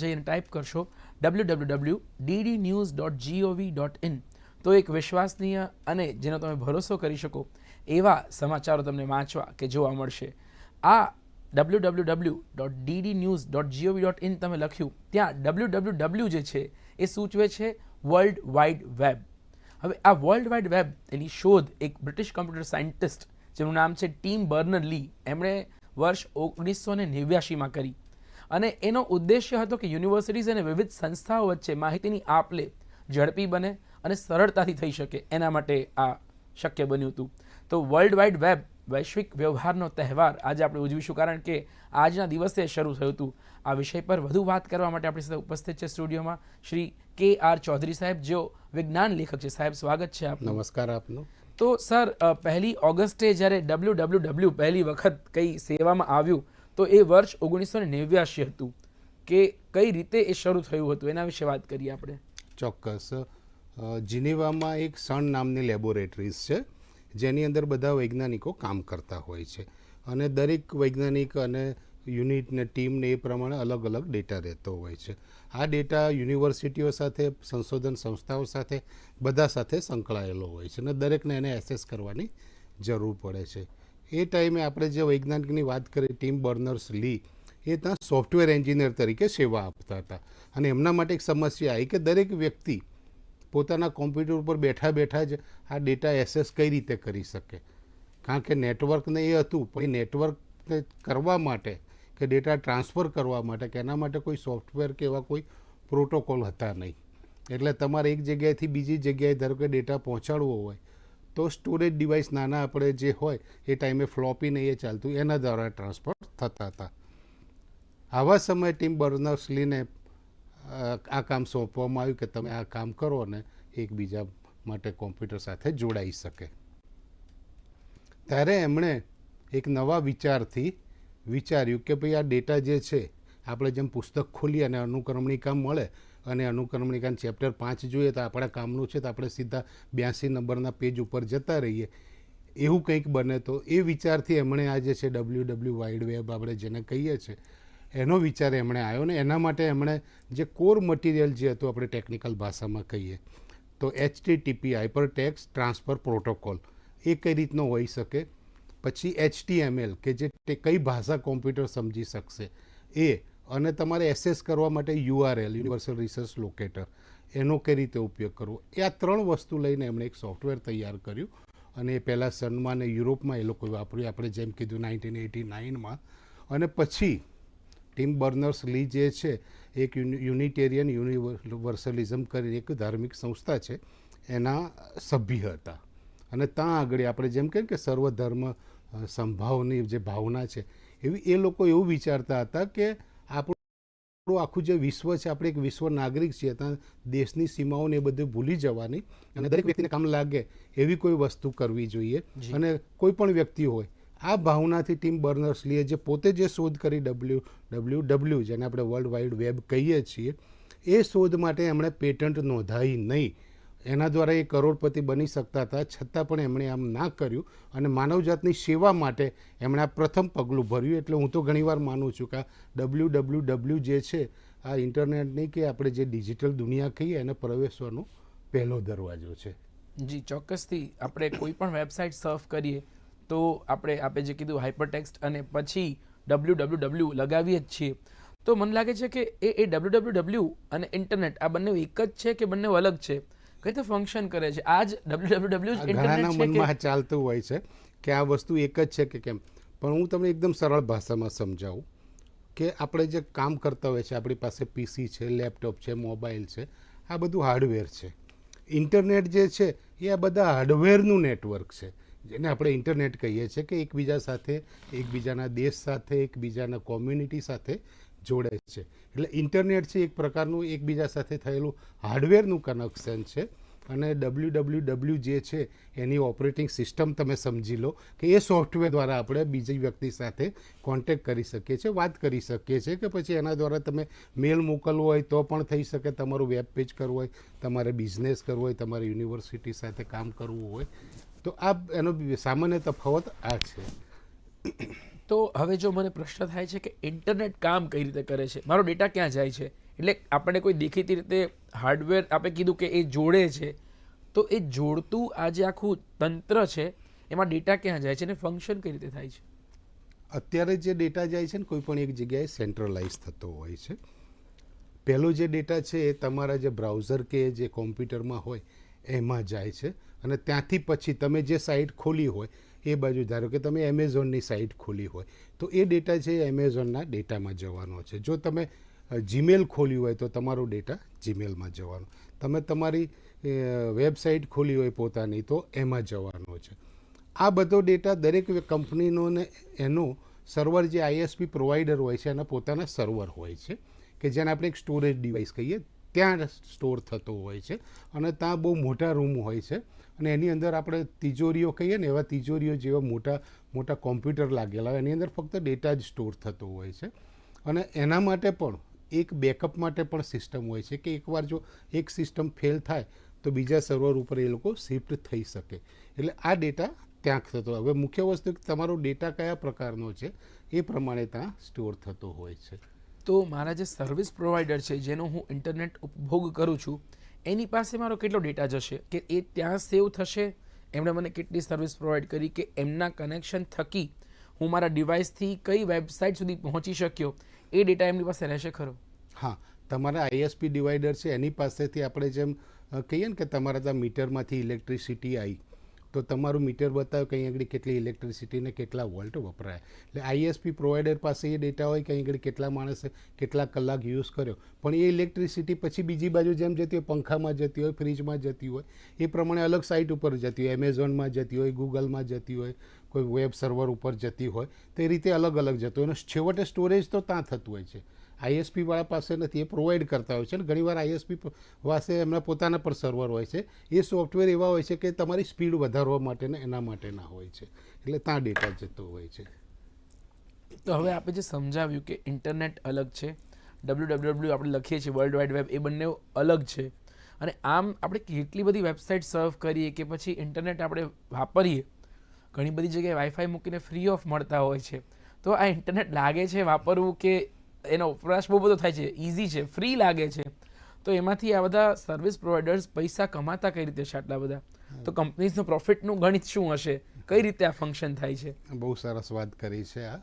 જઈને ટાઈપ કરશો W W W DD news dot G O V dot in તો એક વિશ્વાસનીય અને જેનો તમે ભરોસો કરી શકો, એવા સમાચારો તમને વાંચવા કે જોવા મળશે. આ W W W dot DD news dot G O V dot in તમે લખ્યું, ત્યાં ડબલ્યુ ડબલ્યુ ડબલ્યુ જે છે, એ સૂચવે છે વર્લ્ડ વાઇડ વેબ હવે આ વર્લ્ડ વાઇડ વેબ એની શોધ એક બ્રિટિશ કમ્પ્યુટર સાયન્ટિસ્ટ જેનું નામ છે ટીમ બર્નર લી એમણે વર્ષ ઓગણીસો ને નેવ્યાસીમાં કરી. અને એનો ઉદ્દેશ્ય હતો કે યુનિવર્સિટીઝ અને વિવિધ સંસ્થાઓ વચ્ચે માહિતીની આપ લે ઝડપી બને અને સરળતાથી થઈ શકે. એના માટે આ શક્ય બન્યું હતું. તો વર્લ્ડ વાઇડ વેબ વૈશ્વિક વ્યવહારનો તહેવાર આજે આપણે ઉજવીશું કારણ કે આજના દિવસે શરૂ થયું હતું. આ વિષય પર વધુ વાત કરવા માટે આપણી સાથે ઉપસ્થિત છે સ્ટુડિયોમાં શ્રી કે આર ચૌધરી સાહેબ જેઓ વિજ્ઞાન લેખક છે. સાહેબ સ્વાગત છે આપ નમસ્કાર આપનો. તો સર પહેલી ઓગસ્ટે જ્યારે ડબલ્યુ ડબલ્યુ ડબલ્યુ પહેલી વખત કઈ સેવામાં આવ્યું તો એ વર્ષ ઓગણીસો ને નેવ્યાસી હતું કે કઈ રીતે એ શરૂ થયું હતું? એના વિશે વાત કરીએ આપણે. ચોક્કસ. જિનેવામાં એક સણ નામની લેબોરેટરીઝ છે, જેની અંદર બધા વૈજ્ઞાનિકો કામ કરતા હોય છે. અને દરેક વૈજ્ઞાનિક અને યુનિટને ટીમને એ પ્રમાણે અલગ અલગ ડેટા રહેતો હોય છે. આ ડેટા યુનિવર્સિટીઓ સાથે, સંશોધન સંસ્થાઓ સાથે, બધા સાથે સંકળાયેલો હોય છે અને દરેકને એને એસેસ કરવાની જરૂર પડે છે. એ ટાઈમે આપણે જે વૈજ્ઞાનિકની વાત કરી, ટીમ બર્નર્સ લી, એ ત્યાં સોફ્ટવેર એન્જિનિયર તરીકે સેવા આપતા હતા. અને એમના માટે એક સમસ્યા આવી કે દરેક વ્યક્તિ પોતાના કોમ્પ્યુટર ઉપર બેઠા બેઠા જ આ ડેટા એસેસ કઈ રીતે કરી શકે. કારણ કે નેટવર્કને એ હતું, પણ એ નેટવર્કને કરવા માટે કે ડેટા ટ્રાન્સફર કરવા માટે કે એના માટે કોઈ સોફ્ટવેર કે એવા કોઈ પ્રોટોકોલ હતા નહીં. એટલે તમારે એક જગ્યાએથી બીજી જગ્યાએ ધારો કે ડેટા પહોંચાડવો હોય તો સ્ટોરેજ ડિવાઇસ નાના આપણે જે હોય, એ ટાઈમે ફ્લોપી નહીં, એ ચાલતું. એના દ્વારા ટ્રાન્સફર થતા હતા. આવા સમયે ટીમ બર્નર્સલીને આ કામ સોંપવામાં આવ્યું કે તમે આ કામ કરો અને એકબીજા માટે કોમ્પ્યુટર સાથે જોડાઈ શકે. ત્યારે એમણે એક નવા વિચારથી વિચાર્યું કે ભાઈ આ ડેટા જે છે, આપણે જેમ પુસ્તક ખોલીએ અને અનુક્રમણિકા મળે અને અનુક્રમણિકાનું ચેપ્ટર પાંચ જોઈએ તો આપણા કામનું છે તો આપણે સીધા બ્યાસી નંબરના પેજ ઉપર જતા રહીએ. એવું કંઈક બને તો એ વિચારથી એમણે આ જે છે ડબલ્યુ ડબલ્યુ વાઇડ વેબ આપણે જેને કહીએ છીએ એનો વિચાર એમણે આવ્યો ને એના માટે એમણે જે કોર મટીરિયલ જે હતું આપણે ટેકનિકલ ભાષામાં કહીએ, તો HTTP hyper text transfer protocol એ કઈ રીતનો હોઈ શકે? પછી એચટીએમએલ કે જે કઈ ભાષા કોમ્પ્યુટર સમજી શકશે? એ અને તમારે એસેસ કરવા માટે યુઆરએલ, યુનિવર્સલ રિસર્ચ લોકેટર, એનો કઈ રીતે ઉપયોગ કરવો? એ આ ત્રણ વસ્તુ લઈને એમણે એક સોફ્ટવેર તૈયાર કર્યું. અને એ પહેલાં સનમાં અને યુરોપમાં એ લોકોએ વાપર્યું. આપણે જેમ કીધું નાઇન્ટીન એટી નાઇનમાં. અને પછી ટીમ બર્નર્સ લી જે છે, એક યુનિટેરિયન યુનિવર્સલિઝમ કરીને એક ધાર્મિક સંસ્થા છે, એના સભ્ય હતા. અને ત્યાં આગળ આપણે જેમ કહીએ કે સર્વધર્મ સંભાવની જે ભાવના છે, એવી એ લોકો એવું વિચારતા હતા કે આપણું આખું જે વિશ્વ છે આપણે એક વિશ્વ નાગરિક છીએ ત્યાં દેશની સીમાઓને એ બધું ભૂલી જવાની. અને દરેક વ્યક્તિને કામ લાગે એવી કોઈ વસ્તુ કરવી જોઈએ. અને કોઈ પણ વ્યક્તિ હોય આ ભાવનાથી ટીમ બર્નર્સ લીએ જે પોતે જે શોધ કરી ડબલ્યુ ડબલ્યુ ડબલ્યુ જેને આપણે વર્લ્ડ વાઇડ વેબ કહીએ છીએ એ શોધ માટે એમણે પેટન્ટ નોંધાવી નહીં. એના દ્વારા એ કરોડપતિ બની શકતા હતા. છતાં પણ એમણે આમ ના કર્યું અને માનવજાતની સેવા માટે એમણે આ પ્રથમ પગલું ભર્યું. એટલે હું તો ઘણીવાર માનું છું કે ડબલ્યુ ડબલ્યુ ડબલ્યુ જે છે, આ ઇન્ટરનેટની કે આપણે જે ડિજિટલ દુનિયા કહીએ, એને પ્રવેશવાનો પહેલો દરવાજો છે. જી, ચોક્કસથી આપણે કોઈ પણ વેબસાઇટ સર્ફ કરીએ તો આપણે આપણે જે કીધું હાઇપરટેક્સ્ટ અને પછી ડબલ્યુ ડબલ્યુ ડબલ્યુ લગાવીએ જ છીએ. તો મને લાગે છે કે એ એ ડબલ્યુ ડબલ્યુ ડબલ્યુ અને ઇન્ટરનેટ આ બંને એક જ છે કે બંને અલગ છે? કઈ રીતે ફંક્શન કરે છે? આજ ડબલ્યુ ડબલ્યુ ડબલ્યુ ઘણાના મનમાં ચાલતું હોય છે કે આ વસ્તુ એક જ છે કે કેમ? પણ હું તમને એકદમ સરળ ભાષામાં સમજાવું કે આપણે જે કામ કરતા હોય છે આપણી પાસે પીસી છે લેપટોપ છે મોબાઈલ છે આ બધું હાર્ડવેર છે. ઇન્ટરનેટ જે છે એ આ બધા હાર્ડવેરનું નેટવર્ક છે. જેને આપણે ઇન્ટરનેટ કહીએ છીએ કે એકબીજા સાથે એકબીજાના દેશ સાથે એકબીજાના કોમ્યુનિટી સાથે જોડે છે. એટલે ઇન્ટરનેટ છે એક પ્રકારનું એકબીજા સાથે થયેલું હાર્ડવેરનું કનેક્શન છે અને ડબલ્યુ ડબલ્યુ ડબલ્યુ જે છે એની ઓપરેટિંગ સિસ્ટમ તમે સમજી લો કે એ સોફ્ટવેર દ્વારા આપણે બીજી વ્યક્તિ સાથે કોન્ટેક્ટ કરી શકીએ છીએ, વાત કરી શકીએ છીએ કે પછી એના દ્વારા તમે મેલ મોકલવો હોય તો પણ થઈ શકે, તમારું વેબ પેજ કરવું હોય, તમારે બિઝનેસ કરવો હોય, તમારે યુનિવર્સિટી સાથે કામ કરવું હોય. તો આ એનો સામાન્ય તફાવત આ છે. તો હવે જો મને પ્રશ્ન થાય છે કે ઇન્ટરનેટ કામ કઈ રીતે કરે છે? મારો ડેટા ક્યાં જાય છે? એટલે આપણે કોઈ દેખીતી રીતે હાર્ડવેર આપણે કીધું કે એ જોડે છે, તો એ જોડતું આ જે આખું તંત્ર છે, એમાં ડેટા ક્યાં જાય છે અને ફંક્શન કઈ રીતે થાય છે? અત્યારે જે ડેટા જાય છે ને કોઈ પણ એક જગ્યાએ સેન્ટ્રલાઇઝ થતો હોય છે. પહેલો જે ડેટા છે એ તમારા જે બ્રાઉઝર કે જે કોમ્પ્યુટરમાં હોય, એમાં જાય છે. અને ત્યાંથી પછી તમે જે સાઇટ ખોલી હોય એ બાજુ ધારો કે તમે એમેઝોનની સાઇટ ખોલી હોય, તો એ ડેટા છે એમેઝોનના ડેટામાં જવાનો છે. જો તમે જીમેલ ખોલ્યું હોય તો તમારો ડેટા જીમેલમાં જવાનો. તમે તમારી વેબસાઇટ ખોલી હોય પોતાની તો એમાં જવાનો છે. આ બધો ડેટા દરેક કંપનીનો ને એનો સર્વર જે આઈએસપી પ્રોવાઈડર હોય છે, એના પોતાના સર્વર હોય છે, કે જેને આપણે એક સ્ટોરેજ ડિવાઇસ કહીએ, ત્યાં સ્ટોર થતો હોય છે. અને ત્યાં બહુ મોટા રૂમ હોય છે. અને એની અંદર આપણે તિજોરીઓ કહીએ ને, એવા તિજોરીઓ જેવા મોટા મોટા કોમ્પ્યુટર લાગેલા હોય, એની અંદર ફક્ત ડેટા જ સ્ટોર થતો હોય છે. અને એના માટે પણ એક બેકઅપ માટે પણ સિસ્ટમ હોય છે કે એકવાર જો એક સિસ્ટમ ફેલ થાય, તો બીજા સર્વર ઉપર એ લોકો શિફ્ટ થઈ શકે. એટલે આ ડેટા ત્યાં થતો હવે મુખ્ય વસ્તુ તમારો ડેટા કયા પ્રકારનો છે, એ પ્રમાણે ત્યાં સ્ટોર થતો હોય છે. તો મારા જે સર્વિસ પ્રોવાઈડર છે, જેનો હું ઇન્ટરનેટ ઉપભોગ કરું છું એની પાસે મારો કેટલો ડેટા જશે? કે એ ત્યાં સેવ થશે? એમણે મને કેટલી સર્વિસ પ્રોવાઈડ કરી કે એમના કનેક્શન થકી હું મારા ડિવાઇસથી કઈ વેબસાઇટ સુધી પહોંચી શક્યો? એ ડેટા એમની પાસે રહેશે ખરો. હા, તમારા આઈએસપી ડિવાઈડર છે, એની પાસેથી આપણે જેમ કહીએ ને કે તમારા ત્યાં મીટરમાંથી ઇલેક્ટ્રિસિટી આવી તો તમારું મીટર બતાવે કે અહીં આગળ કેટલી ઇલેક્ટ્રિસિટી ને કેટલા વોલ્ટ વપરાય. એટલે આઈએસપી પ્રોવાઈડર પાસે એ ડેટા હોય કે અહીં આગળ કેટલા માણસે કેટલા કલાક યુઝ કર્યો. પણ એ ઇલેક્ટ્રિસિટી પછી બીજી બાજુ જેમ જતી હોય, પંખામાં જતી હોય ફ્રીજમાં જતી હોય, એ પ્રમાણે અલગ સાઇટ ઉપર જતી હોય. એમેઝોનમાં જતી હોય ગૂગલમાં જતી હોય, કોઈ વેબ સર્વર ઉપર જતી હોય, તે રીતે અલગ અલગ જતું હોય. અને છેવટે સ્ટોરેજ તો ત્યાં થતું હોય છે. આઈએસપી વાળા પાસે નથી, એ પ્રોવાઈડ કરતા હોય છે. અને ઘણીવાર આઈએસપી પાસે એમના પોતાના પર સર્વર હોય છે. એ સોફ્ટવેર એવા હોય છે કે તમારી સ્પીડ વધારવા માટેના, એના માટેના હોય છે. એટલે ત્યાં ડેટા જતો હોય છે. તો હવે આપણે જે સમજાવ્યું કે ઇન્ટરનેટ અલગ છે ડબલ્યુ ડબલ્યુ ડબલ્યુ આપણે લખીએ છીએ વર્લ્ડ વાઇડ વેબ એ બંને અલગ છે. અને આમ આપણે કેટલી બધી વેબસાઇટ સર્વ કરીએ કે પછી ઇન્ટરનેટ આપણે વાપરીએ. ઘણી બધી જગ્યાએ વાઈફાઈ મૂકીને ફ્રી ઓફ મળતા હોય છે. તો આ ઇન્ટરનેટ લાગે છે વાપરવું કે એનો વપરાશ બહુ બધો થાય છે ઇઝી છે ફ્રી લાગે છે. તો એમાંથી આ બધા સર્વિસ પ્રોવાઈડર્સ પૈસા કમાતા કઈ રીતે છે આટલા બધા? તો કંપનીઝનું પ્રોફિટનું ગણિત શું હશે? કઈ રીતે આ ફંક્શન થાય છે? બહુ સરસ વાત કરી છે આ.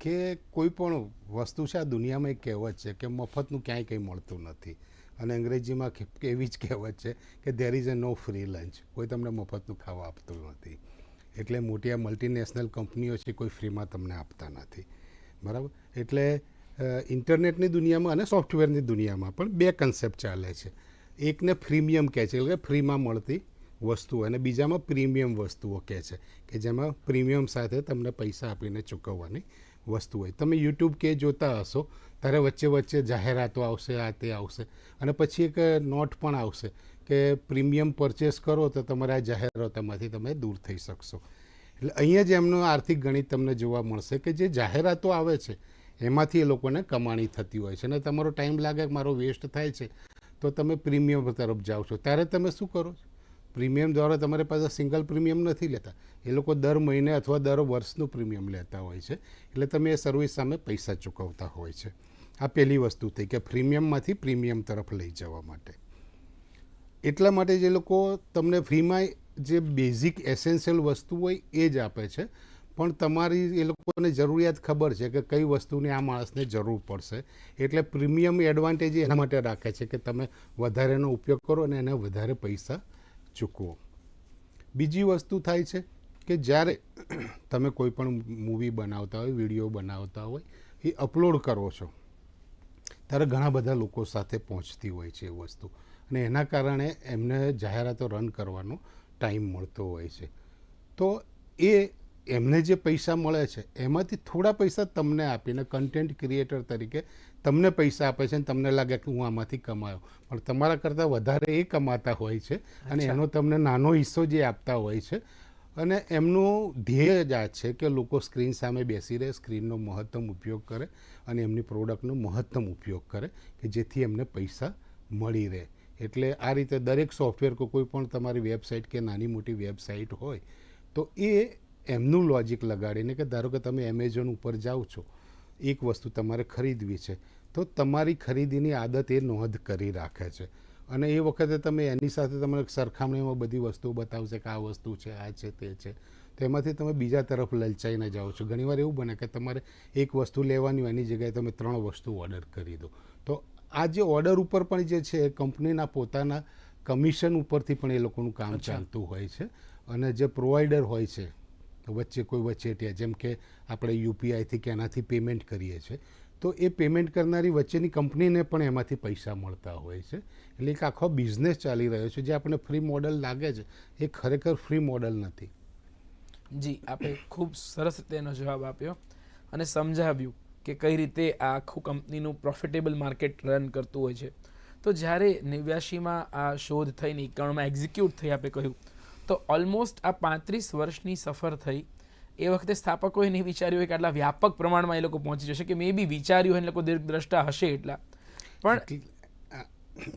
કે કોઈ પણ વસ્તુ છે આ દુનિયામાં એક કહેવત છે કે મફતનું ક્યાંય કંઈ મળતું નથી. અને અંગ્રેજીમાં એવી જ કહેવત છે કે there is a no free lunch કોઈ તમને મફતનું ખાવા આપતું નથી. એટલે મોટી આ મલ્ટીનેશનલ કંપનીઓ છે કોઈ ફ્રીમાં તમને આપતા નથી. બરાબર? એટલે ઇન્ટરનેટની દુનિયામાં અને સોફ્ટવેરની દુનિયામાં પણ બે કન્સેપ્ટ ચાલે છે. એકને પ્રીમિયમ કહે છે, એટલે કે ફ્રીમાં મળતી વસ્તુઓ, અને બીજામાં પ્રીમિયમ વસ્તુઓ કહે છે, કે જેમાં પ્રીમિયમ સાથે તમને પૈસા આપીને ચૂકવવાની વસ્તુ હોય. તમે યુટ્યુબ કે જોતા હશો ત્યારે વચ્ચે વચ્ચે જાહેરાતો આવશે, આ તે આવશે, અને પછી એક નોટ પણ આવશે કે પ્રીમિયમ પરચેસ કરો તો તમારે આ જાહેરાતોમાંથી તમે દૂર થઈ શકશો. એટલે અહીંયા જ એમનું આર્થિક ગણિત તમને જોવા મળશે કે જે જાહેરાતો આવે છે એમાંથી એ લોકોને કમાણી થતી હોય છે અને તમારો ટાઈમ લાગે મારો વેસ્ટ થાય છે, તો તમે પ્રીમિયમ તરફ જાઓ છો. ત્યારે તમે શું કરો પ્રીમિયમ દ્વારા તમારી પાસે સિંગલ પ્રીમિયમ નથી લેતા. એ લોકો દર મહિને અથવા દર વર્ષનું પ્રીમિયમ લેતા હોય છે. એટલે તમે એ સર્વિસ સામે પૈસા ચૂકવતા હોય છે. આ પહેલી વસ્તુ થઈ કે પ્રીમિયમમાંથી પ્રીમિયમ તરફ લઈ જવા માટે. એટલા માટે જે લોકો તમને ફ્રીમાં જે બેઝિક એસેન્શિયલ વસ્તુ હોય એ જ આપે છે. પણ તમારી એ લોકોને જરૂરિયાત ખબર છે કે કઈ વસ્તુની આ માણસને જરૂર પડશે. એટલે પ્રીમિયમ એડવાન્ટેજ એના માટે રાખે છે કે તમે વધારેનો ઉપયોગ કરો અને એને વધારે પૈસા ચૂકવો. બીજી વસ્તુ થાય છે કે જ્યારે તમે કોઈ પણ મૂવી બનાવતા હોય, વીડિયો બનાવતા હોય, એ અપલોડ કરો છો, ત્યારે ઘણા બધા લોકો સાથે પહોંચતી હોય છે એ વસ્તુ. અને એના કારણે એમને જાહેરાતો રન કરવાનો ટાઈમ મળતો હોય છે. તો એ એમને જે પૈસા મળે છે એમાંથી થોડા પૈસા તમને આપીને કન્ટેન્ટ ક્રિએટર તરીકે તમને પૈસા આપે છે અને તમને લાગે કે હું આમાંથી કમાયો. પણ તમારા કરતાં વધારે એ કમાતા હોય છે અને એનો તમને નાનો હિસ્સો જે આપતા હોય છે અને એમનું ધ્યેય જ આ છે કે લોકો સ્ક્રીન સામે બેસી રહે સ્ક્રીનનો મહત્તમ ઉપયોગ કરે અને એમની પ્રોડક્ટનો મહત્તમ ઉપયોગ કરે કે જેથી એમને પૈસા મળી રહે. એટલે આ રીતે દરેક સોફ્ટવેર કે કોઈ પણ તમારી વેબસાઇટ કે નાની મોટી વેબસાઇટ હોય તો એ એમનું લોજિક લગાડીને કે ધારો કે તમે એમેઝોન ઉપર જાઓ છો એક વસ્તુ તમારે ખરીદવી છે તો તમારી ખરીદીની આદત એ નોંધ કરી રાખે છે. અને એ વખતે તમે એની સાથે તમને સરખામણીમાં બધી વસ્તુઓ બતાવશે કે આ વસ્તુ છે આ છે તે છે. તેમાંથી તમે બીજા તરફ લલચાઈને જાઓ છો. ઘણીવાર એવું બને કે તમારે એક વસ્તુ લેવાની હોય એની જગ્યાએ તમે ત્રણ વસ્તુ ઓર્ડર કરી દો. તો આ જે ઓર્ડર ઉપર પણ જે છે એ કંપનીના પોતાના કમિશન ઉપરથી પણ એ લોકોનું કામ ચાલતું હોય છે. અને જે પ્રોવાઈડર હોય છે વચ્ચે કોઈ વચેટિયા જેમ કે આપણે યુપીઆઈથી કે એનાથી પેમેન્ટ કરીએ છીએ, તો એ પેમેન્ટ કરનારી વચ્ચેની કંપનીને પણ એમાંથી પૈસા મળતા હોય છે. એટલે એક આખો બિઝનેસ ચાલી રહ્યો છે, જે આપણે ફ્રી મોડલ લાગે છે, એ ખરેખર ફ્રી મોડલ નથી. જી, આપે ખૂબ સરસ રીતે એનો જવાબ આપ્યો અને સમજાવ્યું કે કઈ રીતે આ આખું કંપનીનું પ્રોફિટેબલ માર્કેટ રન કરતું હોય છે. તો જ્યારે નેવ્યાશીમાં આ શોધ થઈને એકાણુંમાં એક્ઝિક્યુટ થઈ, આપે કહ્યું તો ઓલમોસ્ટ આ પાંત્રીસ વર્ષની સફર થઈ. એ વખતે સ્થાપકોએ નહીં વિચાર્યું હોય કે આટલા વ્યાપક પ્રમાણમાં એ લોકો પહોંચી જશે, કે મે બી વિચાર્યું હોય ને લોકો દીર્ઘદ્રષ્ટા હશે એટલા. પણ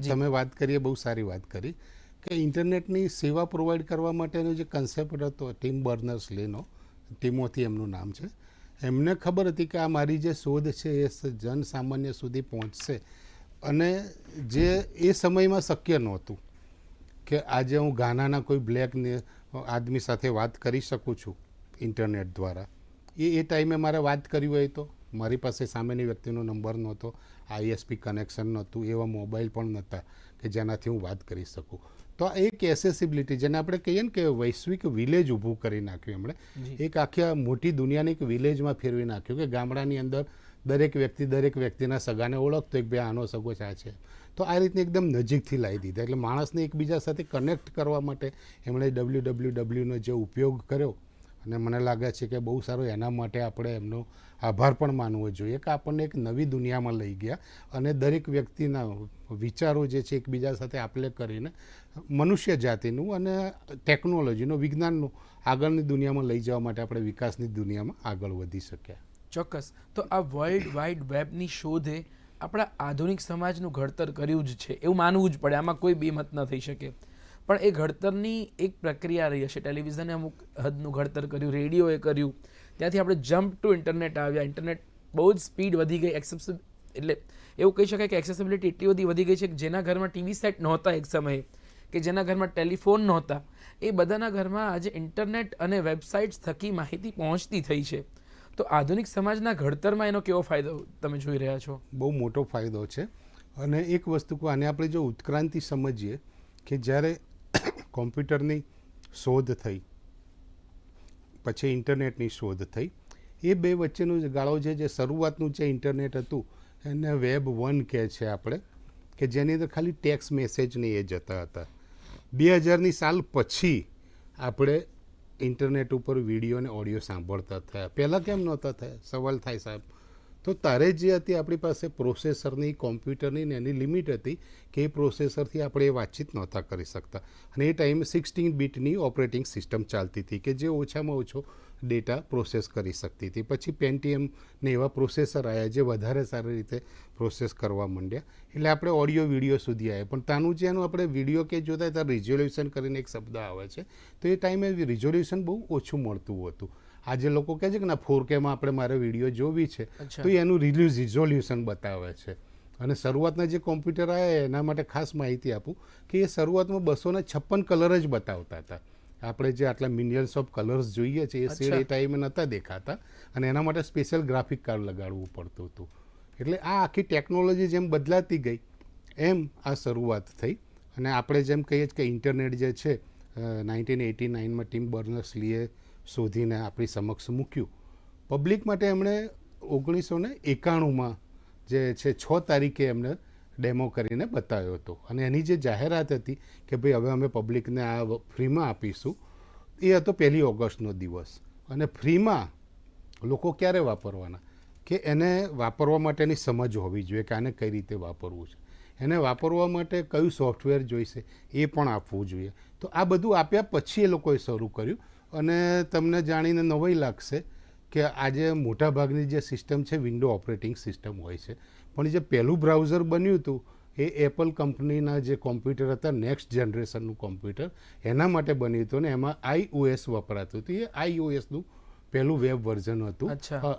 તમે વાત કરીએ બહુ સારી વાત કરી, કે ઇન્ટરનેટની સેવા પ્રોવાઈડ કરવા માટેનો જે કન્સેપ્ટ હતો ટીમ બર્નર્સ લેનો ટીમોથી એમનું નામ છે, એમને ખબર હતી કે આ મારી જે શોધ છે એ જનસામાન્ય જન સામાન્ય સુધી પહોંચશે. અને જે એ સમયમાં શક્ય નહોતું. કે આજે હું ગાનાના કોઈ બ્લેક આદમી સાથે વાત કરી શકું છું ઇન્ટરનેટ દ્વારા. એ એ ટાઈમે મારે વાત કરવી હોય તો. મારી પાસે સામેની વ્યક્તિનો નંબર નહોતો આઈએસપી કનેક્શન નહોતું એવા મોબાઈલ પણ નહોતા કે જેનાથી હું વાત કરી શકું. તો આ એક એસેસિબિલિટી જેને આપણે કહીએ ને કે વૈશ્વિક વિલેજ ઊભું કરી નાખ્યું એમણે. એક આખી મોટી દુનિયાને એક વિલેજમાં ફેરવી નાખ્યું કે ગામડાની અંદર દરેક વ્યક્તિ દરેક વ્યક્તિના સગાને ઓળખતો એક ભાઈ આનો સગો આ છે. તો આ રીતની એકદમ નજીકથી લાવી દીધા. એટલે માણસને એકબીજા સાથે કનેક્ટ કરવા માટે એમણે ડબલ્યુ ડબલ્યુ ડબલ્યુનો જે ઉપયોગ કર્યો અને મને લાગે છે કે બહુ સારો એના માટે આપણે એમનો આભાર પણ માનવો જોઈએ કે આપણને એક નવી દુનિયામાં લઈ ગયા અને દરેક વ્યક્તિના વિચારો જે છે એકબીજા સાથે આપલે કરીને મનુષ્ય જાતિનું અને ટેકનોલોજીનું વિજ્ઞાનનું આગળની દુનિયામાં લઈ જવા માટે આપણે વિકાસની દુનિયામાં આગળ વધી શક્યા. ચોક્કસ. તો આ વર્લ્ડ વાઇડ વેબની શોધે આપણા આધુનિક સમાજનું ઘડતર કર્યું જ છે, એવું માનવું જ પડે, આમાં કોઈ બેમત ન થઈ શકે. પણ એ ઘડતરની એક પ્રક્રિયા રહી હશે, ટેલિવિઝને અમુક હદનું ઘડતર કર્યું, રેડિયોએ કર્યું. ત્યાંથી આપણે જમ્પ ટુ ઇન્ટરનેટ આવ્યા ઇન્ટરનેટ બહુ જ સ્પીડ વધી ગઈ એક્સેસ એટલે એવું કહી શકાય કે એક્સેસિબિલિટી એટલી બધી વધી ગઈ છે કે જેના ઘરમાં ટીવી સેટ નહોતા એક સમયે, કે જેના ઘરમાં ટેલિફોન નહોતા. એ બધાના ઘરમાં આજે ઇન્ટરનેટ અને વેબસાઇટ્સ થકી માહિતી પહોંચતી થઈ છે. તો આધુનિક સમાજના ઘડતરમાં એનો કેવો ફાયદો તમે જોઈ રહ્યા છો? બહુ મોટો ફાયદો છે. અને એક વસ્તુ આને આપણે જો ઉત્ક્રાંતિ સમજીએ કે જ્યારે કોમ્પ્યુટરની શોધ થઈ, પછી ઇન્ટરનેટની શોધ થઈ, એ બે વચ્ચેનો જે ગાળો છે, જે શરૂઆતનું જે ઇન્ટરનેટ હતું, એને વેબ વન કહે છે આપણે, કે જેની અંદર ખાલી ટેક્સ મેસેજ ને એ જતા હતા. બે હજારની સાલ પછી આપણે ઇન્ટરનેટ ઉપર વીડિયો અને ઓડિયો સાંભળતા થયા. પહેલાં કેમ નહોતા થયા? સવાલ થાય સાહેબ. તો તારે જે હતી આપણી પાસે પ્રોસેસરની, કોમ્પ્યુટરની ને એની લિમિટ હતી કે એ પ્રોસેસરથી આપણે એ વાતચીત નહોતા કરી શકતા. અને એ ટાઈમે સિક્સટીન બીટની ઓપરેટિંગ સિસ્ટમ ચાલતી હતી કે જે ઓછામાં ઓછો ડેટા પ્રોસેસ કરી શકતી હતી. પછી પેન્ટીએમને એવા પ્રોસેસર આવ્યા જે વધારે સારી રીતે પ્રોસેસ કરવા માંડ્યા. એટલે આપણે ઓડિયો વીડિયો સુધી આવ્યા પણ તાનું જેનું આપણે વીડિયો કે જોતા ત્યાં રિઝોલ્યુશન કરીને એક શબ્દ આવે છે. તો એ ટાઈમે રિઝોલ્યુશન બહુ ઓછું મળતું હતું. આજે લોકો કહે છે કે ના ફોર કેમાં આપણે મારે વીડિયો જોવી છે. તો એનું રિલ્યુઝ રિઝોલ્યુશન બતાવે છે. અને શરૂઆતના જે કોમ્પ્યુટર આવ્યા એના માટે ખાસ માહિતી આપું કે એ શરૂઆતમાં બસોને છપ્પન કલર જ બતાવતા હતા. આપણે જે આટલા મિલિયન્સ ઓફ કલર્સ જોઈએ છે એ શેડ એ ટાઈમે નહોતા દેખાતા અને એના માટે સ્પેશિયલ ગ્રાફિક કાર્ડ લગાડવું પડતું હતું. એટલે આ આખી ટેકનોલોજી જેમ બદલાતી ગઈ એમ આ શરૂઆત થઈ. અને આપણે જેમ કહીએ કે ઇન્ટરનેટ જે છે નાઇન્ટીન એટી નાઇનમાં ટીમ બર્નર્સ લીએ શોધીને આપણી સમક્ષ મૂક્યું. પબ્લિક માટે એમણે ઓગણીસો ને એકાણુંમાં જે છે છ તારીખે એમને ડેમો કરીને બતાવ્યો હતો. અને એની જે જાહેરાત હતી કે ભાઈ હવે અમે પબ્લિકને આ ફ્રીમાં આપીશું, એ હતો પહેલી ઓગસ્ટનો દિવસ. અને ફ્રીમાં લોકો ક્યારે વાપરવાના? કે એને વાપરવા માટેની સમજ હોવી જોઈએ કે આને કઈ રીતે વાપરવું છે. એને વાપરવા માટે કયું સોફ્ટવેર જોઈશે એ પણ આપવું જોઈએ. તો આ બધું આપ્યા પછી એ લોકોએ શરૂ કર્યું. અને તમને જાણીને નવાઈ લાગશે કે આજે મોટાભાગની જે સિસ્ટમ છે વિન્ડો ઓપરેટિંગ સિસ્ટમ હોય છે. પણ જે પહેલું બ્રાઉઝર બન્યું હતું એ એપલ કંપનીના જે કોમ્પ્યુટર હતા નેક્સ્ટ જનરેશનનું કોમ્પ્યુટર એના માટે બન્યું હતું ને એમાં આઈઓએસ વપરાતું હતું. એ આઈઓએસનું પહેલું વેબ વર્ઝન હતું.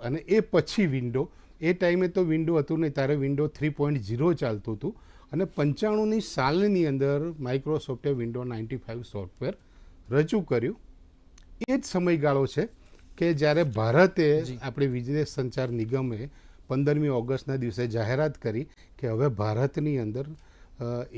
અને એ પછી વિન્ડો એ ટાઈમે તો વિન્ડો હતું નહીં ત્યારે વિન્ડો થ્રી પોઈન્ટ ઝીરો ચાલતું હતું. અને પંચાણુંની સાલની અંદર માઇક્રોસોફ્ટે વિન્ડો નાઇન્ટી ફાઇવ સોફ્ટવેર રજૂ કર્યું. એ જ સમયગાળો છે કે જ્યારે ભારતે આપણે વિદેશ સંચાર નિગમે પંદરમી ઓગસ્ટના દિવસે જાહેરાત કરી કે હવે ભારતની અંદર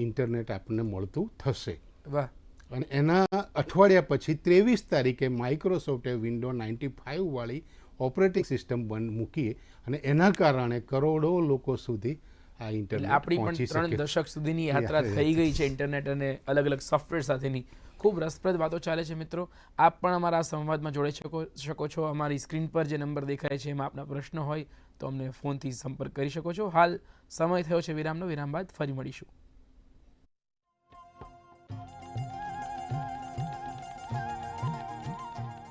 ઇન્ટરનેટ આપણને મળતું થશે. વાહ. અને એના અઠવાડિયા પછી ત્રેવીસ તારીખે માઇક્રોસોફ્ટે વિન્ડો નાઇન્ટી ફાઇવવાળી ઓપરેટિંગ સિસ્ટમ બંધ મૂકી અને એના કારણે કરોડો લોકો સુધી આ ઇન્ટરનેટ આપણી પણ ત્રણ દશક સુધીની યાત્રા થઈ ગઈ છે ઇન્ટરનેટ અને અલગ અલગ સોફ્ટવેર સાથેની. ખૂબ રસપ્રદ વાતો ચાલે છે મિત્રો. આપ પણ અમારા સંવાદમાં જોડાઈ શકો શકો છો. અમારી સ્ક્રીન પર જે નંબર દેખાય છે એમાં આપના પ્રશ્નો હોય તો અમને ફોનથી સંપર્ક કરી શકો છો હાલ સમય થયો છે વિરામનો વિરામ બાદ ફરી મળીશું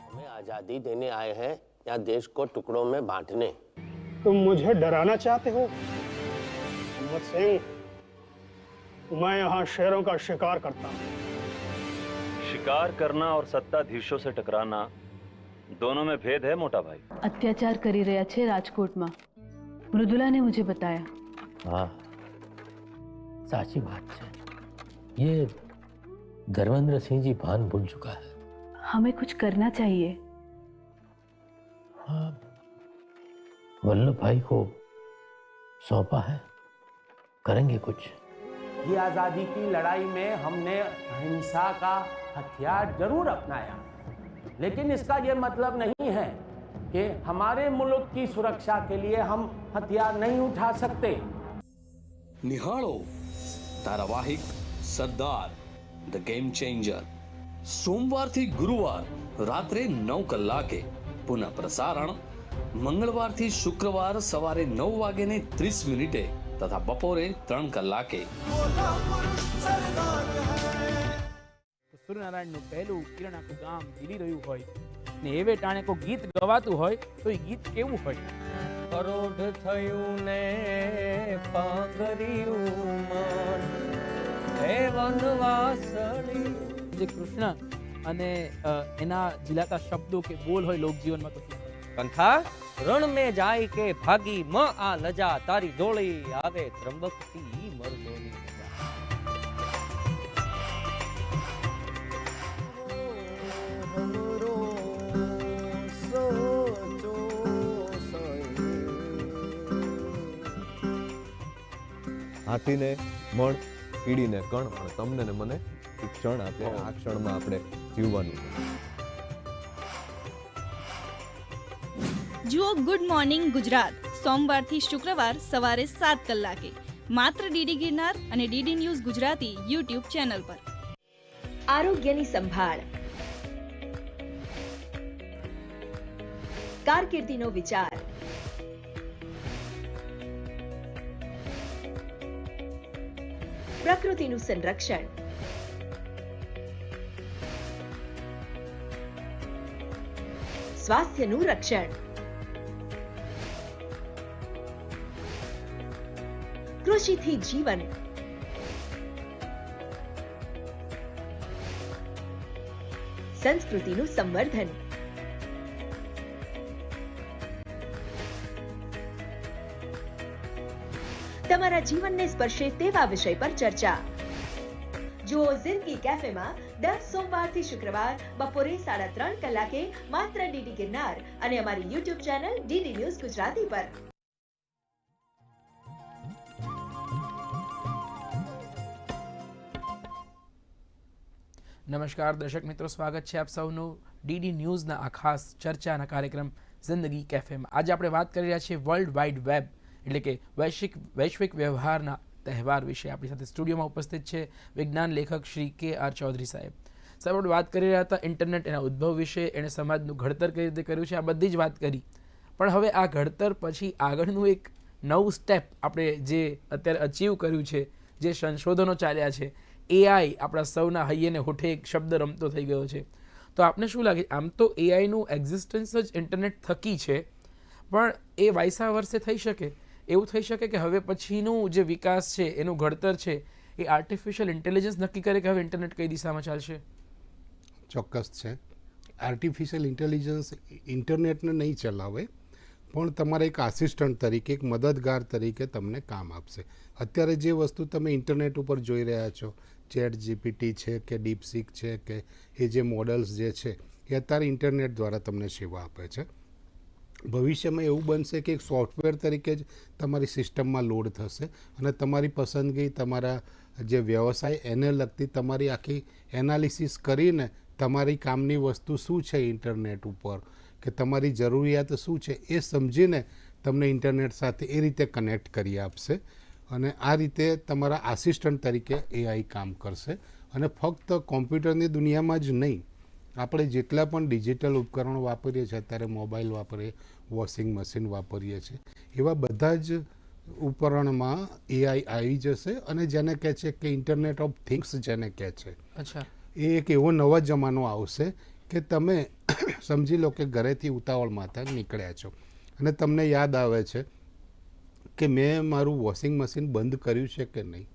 हमें आजादी देने आए हैं या देश को टुकड़ों में बांटने तुम मुझे डराना चाहते हो मोहम्मद सिंह मैं यहाँ शेरों का शिकार करता हूँ शिकार करना और सत्ताधीशों से टकराना दोनों में भेद है मोटा भाई। अत्याचार करी અત્યાચાર કરી राजकोट છે मृदुला ने मुझे बताया। हाँ साची बात છે ये धर्मेंद्र सिंह जी भान भूल चुका है। हमें कुछ करना चाहिए। हाँ वल्लभ भाई को सौंपा है। करेंगे कुछ। ये आज़ादी की लड़ाई में हमने अहिंसा का हथियार ज़रूर अपनाया। लेकिन इसका ये मतलब नहीं है कि हमारे मुल्क की सुरक्षा के लिए हम हथियार नहीं उठा सकते નિહાળો ધારાવાહિક સરદાર ધ ગેમ ચેન્જર સોમવારથી ગુરુવાર રાત્રે નવ કલાકે પુનઃ પ્રસારણ મંગળવારથી શુક્રવાર સવારે નવ વાગે ને ત્રીસ મિનિટે તથા બપોરે ત્રણ કલાકે સૂર્યનારાયણનું પહેલું કિરણ આખું ગામ ગીરી રહ્યું હોય ને એવે ટાણે કોઈ ગીત ગવાતું હોય તો એ ગીત કેવું હોય? કરોઢ થયું ને પાંગર્યું મન હે વનવાસળી. જે કૃષ્ણ અને એના ઝીલાતા શબ્દો કે બોલ હોય લોકજીવનમાં તો? કંથા રણ મે જાય કે ભાગી મ આ લજા તારી ડોળી આવે ત્રંબકતી મરદોની હાથીને મણ કીડીને કણ પણ તમને ને મને ક્ષણ આપે આ ક્ષણમાં આપણે જીવવાનું જુઓ ગુડ મોર્નિંગ ગુજરાત. સોમવારથી શુક્રવાર સવારે સાત કલાકે. માત્ર ડીડી ગિરનાર અને DD news Gujarati YouTube channel પર. આરોગ્યની સંભાળ. કારકિર્દીનો વિચાર. પ્રકૃતિનું સંરક્ષણ સ્વાસ્થ્યનું રક્ષણ કૃષિથી જીવન સંસ્કૃતિનું સંવર્ધન તમારા જીવનને સ્પર્શે તેવા વિષય પર ચર્ચા. જુઓ જિંદગી કેફેમાં દર સોમવારથી શુક્રવાર બપોરે સાડા ત્રણ કલાકે માત્ર ડીડી ગિરનાર અને અમારી YouTube channel DD news Gujarati પર. નમસ્કાર, દર્શક મિત્રો, સ્વાગત છે આપ સૌનું ડીડી ન્યૂઝના આ ખાસ ચર્ચાના કાર્યક્રમ જિંદગી કેફેમાં. આજે આપણે વાત કરી રહ્યા છીએ વર્લ્ડ વાઇડ વેબ એટલે કે વૈશ્વિક વૈશ્વિક વ્યવહારના તહેવાર વિશે આપણી સાથે સ્ટુડિયોમાં ઉપસ્થિત છે વિજ્ઞાન લેખક શ્રી કે આર ચૌધરી સાહેબ. સાહેબ, આપણે વાત કરી રહ્યા હતા ઇન્ટરનેટ એના ઉદ્ભવ વિશે, એણે સમાજનું ઘડતર કઈ રીતે કર્યું છે, આ બધી જ વાત કરી. પણ હવે આ ઘડતર પછી આગળનું એક નવું સ્ટેપ આપણે જે અત્યારે અચીવ કર્યું છે, જે સંશોધનો ચાલ્યા છે એઆઈ આપણા સૌના હૈયેને હોઠે એક શબ્દ રમતો થઈ ગયો છે. તો આપને શું લાગે, આમ તો એઆઈનું એક્ઝિસ્ટન્સ જ ઇન્ટરનેટ થકી છે, પણ એ વાયસા વર્ષે થઈ શકે? એવું થઈ શકે કે હવે પછીનું જે વિકાસ છે, એનું ઘડતર છે, એ આર્ટિફિશિયલ ઇન્ટેલિજન્સ નક્કી કરે કે હવે ઇન્ટરનેટ કઈ દિશામાં ચાલશે? ચોક્કસ છે. આર્ટિફિશિયલ ઇન્ટેલિજન્સ ઇન્ટરનેટને નહીં ચલાવે, પણ તમારા એક આસિસ્ટન્ટ તરીકે, એક મદદગાર તરીકે તમને કામ આપશે. અત્યારે જે વસ્તુ તમે ઇન્ટરનેટ ઉપર જોઈ રહ્યા છો ચેટ જીપીટી છે કે ડીપસીક છે કે એ જે મોડલ્સ જે છે, એ અત્યારે ઇન્ટરનેટ દ્વારા તમને સેવા આપે છે. ભવિષ્યમાં એવું બનશે કે એક સોફ્ટવેર તરીકે જ તમારી સિસ્ટમમાં લોડ થશે અને તમારી પસંદગી તમારા જે વ્યવસાય, એને લગતી તમારી આખી એનાલિસિસ કરીને તમારી કામની વસ્તુ શું છે ઇન્ટરનેટ ઉપર, કે તમારી જરૂરિયાત શું છે, એ સમજીને તમને ઇન્ટરનેટ સાથે એ રીતે કનેક્ટ કરી આપશે અને આ રીતે તમારા આસિસ્ટન્ટ તરીકે એઆઈ કામ કરશે અને ફક્ત કોમ્પ્યુટરની દુનિયામાં જ નહીં આપણે જેટલા પણ ડિજિટલ ઉપકરણો વાપરીએ છીએ અત્યારે મોબાઈલ વાપરીએ વોશિંગ મશીન વાપરીએ છીએ એવા બધા જ ઉપકરણમાં એઆઈ આવી જશે અને જેને કહે છે કે ઇન્ટરનેટ ઓફ થિંગ્સ જેને કહે છે. અચ્છા. એ એક એવો નવો જમાનો આવશે કે તમે સમજી લો કે ઘરેથી ઉતાવળ માથા નીકળ્યા છો. અને તમને યાદ આવે છે કે મેં મારું વોશિંગ મશીન બંધ કર્યું છે કે નહીં?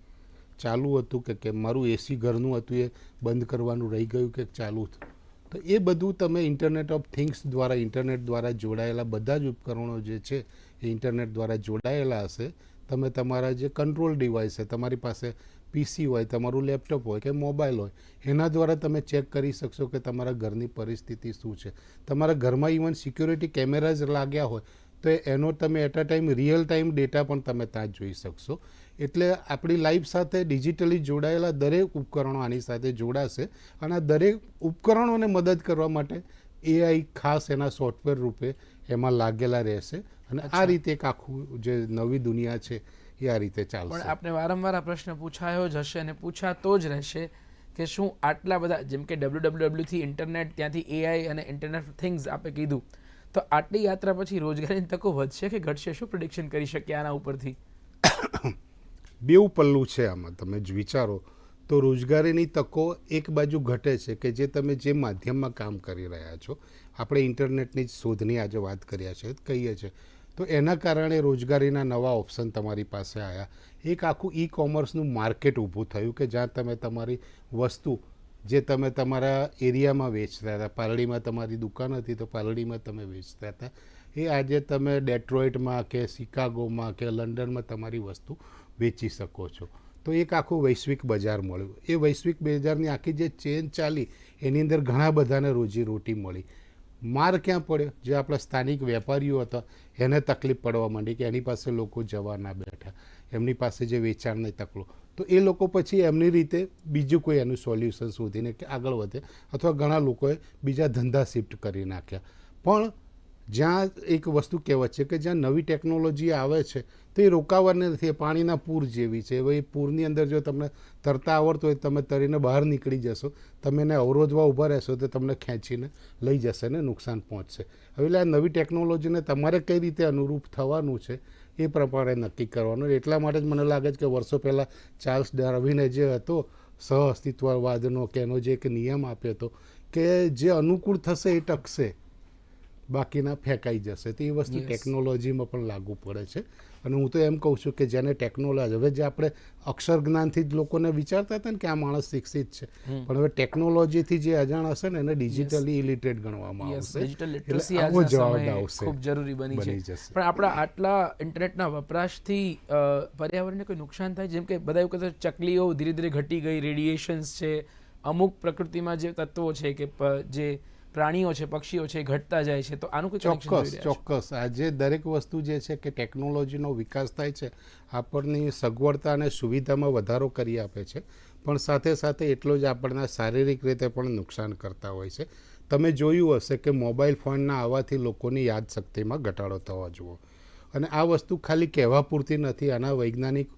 ચાલુ હતું કે કેમ? મારું એસી ઘરનું હતું એ બંધ કરવાનું રહી ગયું કે ચાલુ હતું તો એ બધું તમે ઇન્ટરનેટ ઓફ થિંગ્સ દ્વારા ઇન્ટરનેટ દ્વારા જોડાયેલા બધા જ ઉપકરણો જે છે, એ ઇન્ટરનેટ દ્વારા જોડાયેલા હશે. તમે તમારા જે કંટ્રોલ ડિવાઇસ છે, તમારી પાસે પીસી હોય, તમારું લેપટોપ હોય કે મોબાઈલ હોય, એના દ્વારા તમે ચેક કરી શકશો કે તમારા ઘરની પરિસ્થિતિ શું છે. તમારા ઘરમાં ઇવન સિક્યોરિટી કેમેરાઝ લાગ્યા હોય, તો એનો તમે at a time real time data પણ તમે ત્યાં જોઈ શકશો. એટલે આપણી લાઈફ સાથે ડિજિટલી જોડાયેલા દરેક ઉપકરણો આની સાથે જોડાશે અને આ દરેક ઉપકરણોને મદદ કરવા માટે એઆઈ ખાસ એના સોફ્ટવેર રૂપે એમાં લાગેલા રહેશે અને આ રીતે એક આખું જે નવી દુનિયા છે એ આ રીતે પણ આપણે વારંવાર આ પ્રશ્ન પૂછાયો જ હશે અને પૂછાતો જ રહેશે કે શું આટલા બધા જેમ કે ડબલ્યુ ડબલ્યુ ડબલ્યુથી ઇન્ટરનેટ ત્યાંથી એઆઈ અને ઇન્ટરનેટ થિંગ્સ આપે કીધું તો આટલી યાત્રા પછી રોજગારીની તકો વધશે કે ઘટશે? શું પ્રિડિક્શન કરી શકીએ આના ઉપરથી? બેઉ પલ્લું છે આમાં, તમે જ વિચારો. તો રોજગારીની તકો એક બાજુ ઘટે છે કે જે તમે જે માધ્યમમાં કામ કરી રહ્યા છો, આપણે ઇન્ટરનેટની જ શોધની આજે વાત કર્યા છે, કહીએ છીએ તો એના કારણે રોજગારીના નવા ઓપ્શન તમારી પાસે આવ્યા. એક આખું ઈ કોમર્સનું માર્કેટ ઊભું થયું કે જ્યાં તમે તમારી વસ્તુ જે તમે તમારા એરિયામાં વેચતા હતા પાલડીમાં તમારી દુકાન હતી તો પાલડીમાં તમે વેચતા હતા. એ આજે તમે ડેટ્રોઇટમાં કે શિકાગોમાં કે લંડનમાં તમારી વસ્તુ વેચી શકો છો. તો એક આખું વૈશ્વિક બજાર મળ્યું. એ વૈશ્વિક બજારની આખી જે ચેન ચાલી, એની અંદર ઘણા બધાને રોજીરોટી મળી. માર ક્યાં પડ્યો? જે આપણા સ્થાનિક વેપારીઓ હતા, એને તકલીફ પડવા માંડી કે એની પાસે લોકો જવા ના બેઠા. એમની પાસે જે વેચાણની તકલો. તો એ લોકો પછી એમની રીતે બીજું કોઈ એનું સોલ્યુશન શોધીને કે આગળ વધે, અથવા ઘણા લોકોએ બીજા ધંધા શિફ્ટ કરી નાખ્યા. પણ જ્યાં એક વસ્તુ કહેવત છે કે જ્યાં નવી ટેકનોલોજી આવે છે, તો એ રોકાવાની નથી એ પાણીના પૂર જેવી છે. હવે એ પૂરની અંદર જો તમને તરતા આવડતું હોય તમે તરીને બહાર નીકળી જશો. તમે એને અવરોધવા ઊભા રહેશો તો તમને ખેંચીને લઈ જશે ને નુકસાન પહોંચશે. હવે એટલે આ નવી ટેકનોલોજીને તમારે કઈ રીતે અનુરૂપ થવાનું છે એ પ્રમાણે નક્કી કરવાનું. એટલા માટે જ મને લાગે છે કે વર્ષો પહેલાં ચાર્લ્સ ડાર્વિને જે હતો સહ અસ્તિત્વવાદનો કે એનો જે એક નિયમ આપ્યો હતો કે જે અનુકૂળ થશે એ ટકશે. બાકીના ફેંકાઈ જશે. તો એ વસ્તુ ટેકનોલોજીમાં પણ લાગુ પડે છે. અને હું તો એમ કહું છું કે જેને ટેકનોલોજી હવે જે આપણે અક્ષર જ્ઞાનથી જ લોકોને વિચારતા હતા ને કે આ માણસ શિક્ષિત છે. પણ હવે ટેકનોલોજીથી જે અજાણ હશે ને એને ડિજિટલી ઇલિટરેટ ગણવામાં આવશે. ડિજિટલ એટલે લિટરસી આવો જવાબ આવશે. ખૂબ જરૂરી બની જશે. પણ આપણા આટલા ઇન્ટરનેટના વપરાશથી પર્યાવરણને કોઈ નુકસાન થાય? જેમ કે બધા એવું કહેતા ચકલીઓ ધીરે ધીરે ઘટી ગઈ રેડિયેશન્સ છે. અમુક પ્રકૃતિમાં જે તત્વો છે કે જે પ્રાણીઓ છે પક્ષીઓ છે ઘટતા જાય છે તો આનું કોઈ ચોક્કસ ચોક્કસ. આજે દરેક વસ્તુ જે છે કે ટેકનોલોજીનો વિકાસ થાય છે આપણની સગવડતા અને સુવિધામાં વધારો કરી આપે છે પણ સાથે સાથે એટલો જ આપણને શારીરિક રીતે પણ નુકસાન કરતા હોય છે. તમે જોયું હશે કે મોબાઈલ ફોનના આવવાથી લોકોની યાદશક્તિમાં ઘટાડો થવા જુઓ. અને આ વસ્તુ ખાલી કહેવા પૂરતી નથી આના વૈજ્ઞાનિક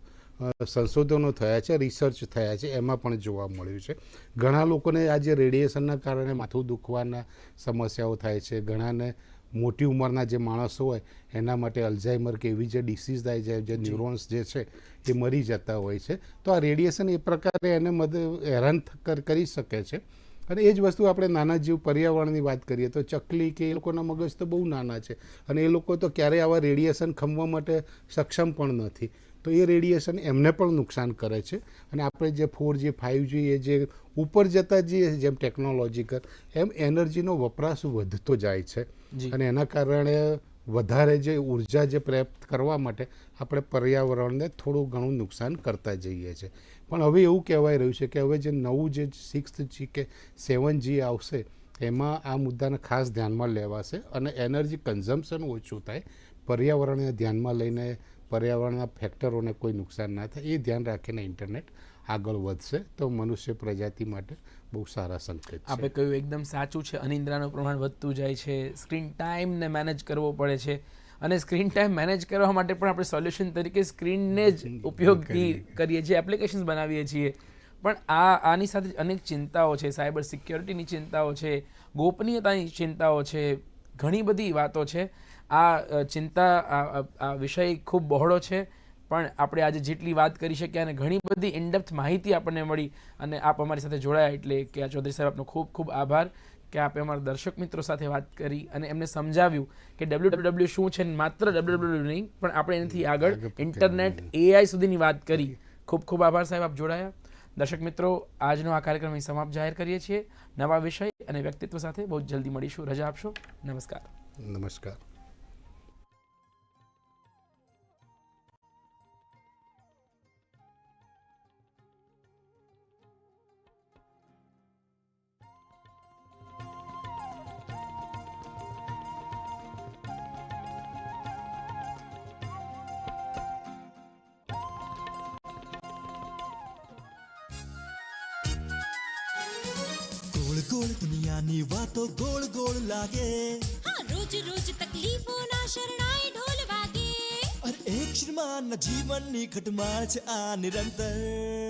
સંશોધનો થયા છે રિસર્ચ થયા છે એમાં પણ જોવા મળ્યું છે. ઘણા લોકોને આજે રેડિયેશનના કારણે માથું દુખવાના સમસ્યાઓ થાય છે. ઘણાને મોટી ઉંમરના જે માણસો હોય એના માટે અલ્ઝાઇમર કે એવી જે ડિસીઝ થાય છે જે ન્યુરોન્સ જે છે એ મરી જતા હોય છે. તો આ રેડિયેશન એ પ્રકારે એને મદદ હેરાન કર- કરી શકે છે. અને એ જ વસ્તુ આપણે નાના જીવ પર્યાવરણની વાત કરીએ તો ચકલી કે એ લોકોના મગજ તો બહુ નાના છે. અને એ લોકો તો ક્યારેય આવા રેડિયેશન ખમવા માટે સક્ષમ પણ નથી. તો એ રેડિયેશન એમને પણ નુકસાન કરે છે. અને આપણે જે ફોર જી ફાઇવ જી એ જે ઉપર જતા જઈએ જેમ ટેકનોલોજીકલ એમ એનર્જીનો વપરાશ વધતો જાય છે. અને એના કારણે વધારે જે ઊર્જા જે પ્રાપ્ત કરવા માટે આપણે પર્યાવરણને થોડું ઘણું નુકસાન કરતા જઈએ છીએ પણ હવે એવું કહેવાય રહ્યું છે કે હવે જે નવું જે સિક્સ જી કે સેવન જી આવશે એમાં આ મુદ્દાને ખાસ ધ્યાનમાં લેવાશે અને એનર્જી કન્ઝમ્પશન ઓછું થાય પર્યાવરણને ધ્યાનમાં લઈને પર્યાવરણના ફેક્ટરોને કોઈ નુકસાન ના થાય એ ધ્યાન રાખીને ઇન્ટરનેટ આગળ વધશે તો મનુષ્ય પ્રજાતિ માટે બહુ સારા સંકેત આપણે કહ્યું એકદમ સાચું છે અનિદ્રાનું પ્રમાણ વધતું જાય છે સ્ક્રીન ટાઈમને મેનેજ કરવો પડે છે અને સ્ક્રીન ટાઈમ મેનેજ કરવા માટે પણ આપણે સોલ્યુશન તરીકે સ્ક્રીનને જ ઉપયોગી કરીએ છીએ એપ્લિકેશન્સ બનાવીએ છીએ. પણ આ આની સાથે અનેક ચિંતાઓ છે સાયબર સિક્યોરિટીની ચિંતાઓ છે ગોપનીયતાની ચિંતાઓ છે ઘણી બધી વાતો છે. આ ચિંતા આ- વિષય ખૂબ બહોળો છે પણ આપણે આજે જેટલી વાત કરી શક્યા અને ઘણી બધી ઇનડેપ્થ માહિતી આપણને મળી અને આપ અમારી સાથે જોડાયા એટલે કે આ ચૌધરી સાહેબ આપનો ખૂબ ખૂબ આભાર કે આપે અમારા દર્શક મિત્રો સાથે વાત કરી અને એમને સમજાવ્યું કે ડબલ્યુ ડબલ્યુ શું છે માત્ર ડબલ્યુ ડબલ્યુ નહીં પણ આપણે એનાથી આગળ ઇન્ટરનેટ એઆઈ સુધીની વાત કરી. ખૂબ ખૂબ આભાર સાહેબ આપ જોડાયા. દર્શક મિત્રો આજનો આ કાર્યક્રમ અહીં સમાપ્ત જાહેર કરીએ છીએ. નવા વિષય અને વ્યક્તિત્વ સાથે બહુ જલ્દી મળીશું. રજા આપશો. નમસ્કાર. નમસ્કાર. ગોળ દુનિયાની વાતો ગોળ ગોળ લાગે. હા રોજ રોજ તકલીફો ના શરણાઈ ઢોલ વાગે. અરે એક શ્રીમાન જીવનની ખટમાળ છે આ નિરંતર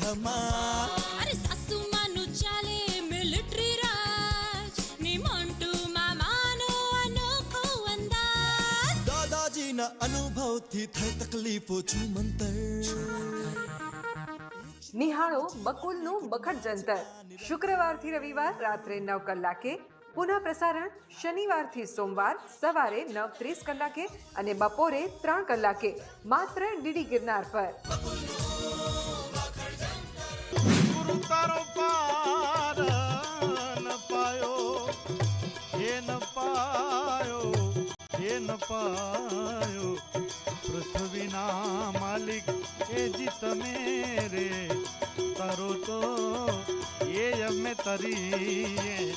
ધમાલ અરે સાસુ માનું ચાલે મિલિટરી રાજ. ને મોન્ટુ મામાનો અનોખો અંદાજ. દાદાજીના અનુભવથી થઈ તકલીફો છું મંતર નિહાળો બકુલનું બખડ જંતર. શુક્રવારથી રવિવાર રાત્રે નવ કલાકે પુનઃ પ્રસારણ શનિવારથી સોમવાર સવારે નવ ત્રીસ કલાકે અને બપોરે ત્રણ કલાકે માત્ર ડીડી ગિરનાર પર. ન પાયો. પૃથ્વીના માલિક એ જી તમે રે. તારો તો એ અમે તરીએ.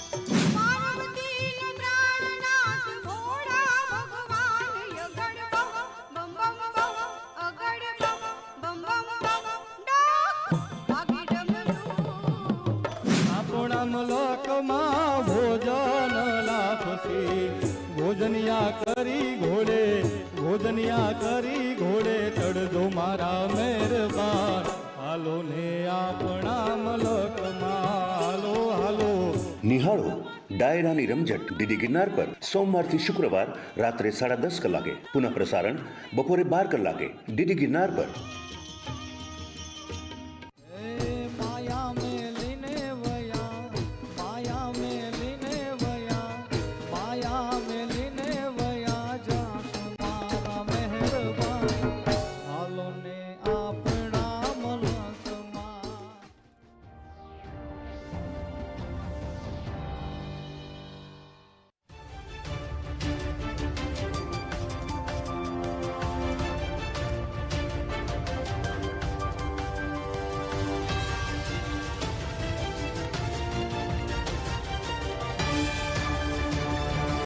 આપણા મલકમાં ભોજન ભોજનિયા કરી ઘોડે, ગોદનિયા કરી ઘોડે ચડજો મારા મહેરબાન. હાલો ને આપણા મલકમાં, હાલો હાલો. નિહાળો, ડાયરાની રમઝટ ડીડી ગિરનાર પર સોમવારથી શુક્રવાર રાત્રે સાડા દસ કલાકે પુનઃ પ્રસારણ, બપોરે બાર કલાકે ડીડી ગિરનાર પર.